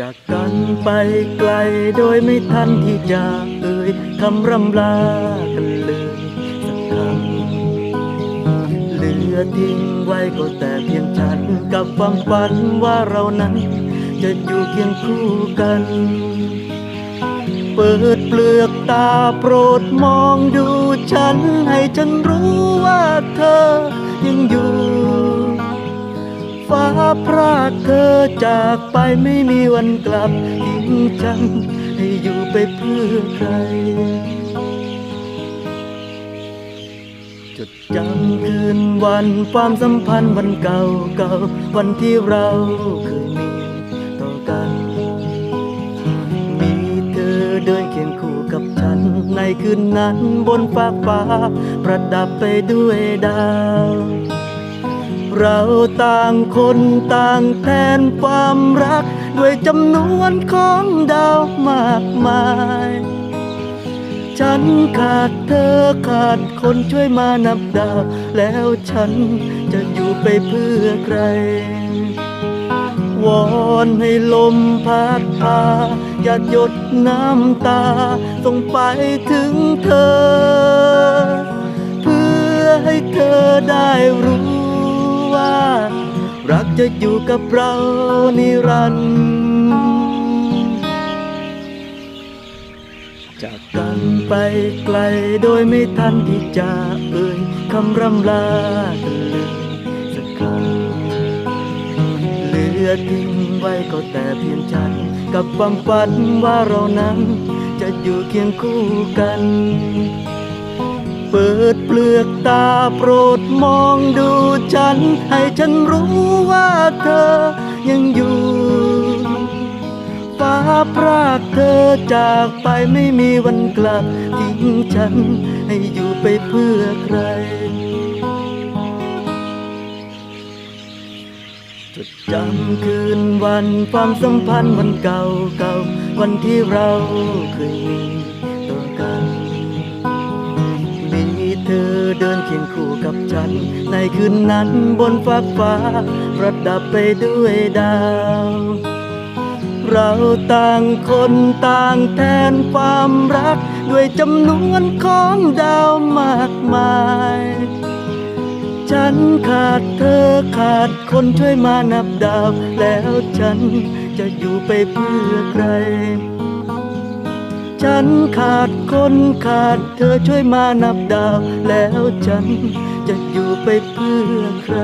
จากกันไปไกลโดยไม่ทันที่จะเอ่ยคำร่ำลากันเลยสักคำเหลือทิ้งไว้ก็แต่เพียงฉันกับความฝันว่าเรานั้น จะอยู่เคียงคู่กัน เปิดเปลือกตาโปรดมองดูฉัน ให้ฉันรู้ว่าเธอ พรากเธอจากไปไม่มีวันกลับทิ้งฉันให้อยู่ไปเพื่อใคร จดจำคืนวันความสัมพันธ์วันเก่าเก่าๆวันที่เราเคยมีต่อกัน มีเธอเดินเคียงคู่กับฉัน ในคืนนั้นบนฟ้ากฟ้า ประดับไปด้วยดาว เราต่างคนต่างแทนความรัก ด้วยจำนวนของดาวมากมาย ฉันขาดเธอขาดคนช่วยมานับดาว แล้วฉันจะอยู่ไปเพื่อใคร วอนให้ลมพัดพาอย่าหยดน้ำตาส่งไปถึงเธอ รักจะอยู่กับเรานิรันดร์จากกันไปไกลโดยไม่ทันที่จะเอ่ยคำร่ำลาเลยสักคำเหลือทิ้งไว้ก็แต่เพียงฉัน กับความฝันว่าเรานั้น จะอยู่เคียงคู่กัน เปิดเปลือกตาโปรดมองดู น ให้ฉันรู้ว่าเธอยังอยู่ฟ้าพรากเธอจากไปไม่มีวันกลับทิ้งฉันให้อยู่ไปเพื่อใครจดจำคืนวันความสัมพันธ์วันเก่าเก่าๆวันที่เราเคยมี กับฉันในคืนนั้นบนฟากฟ้า ประดับไปด้วยดาว เราต่างคนต่างแทนความรัก ด้วยจำนวนของดาวมากมาย ฉันขาดเธอขาดคนช่วยมานับดาว แล้วฉันจะอยู่ไปเพื่อใคร ฉันขาดคนขาดเธอช่วยมานับดาว แล้วฉันจะอยู่ไปเพื่อใคร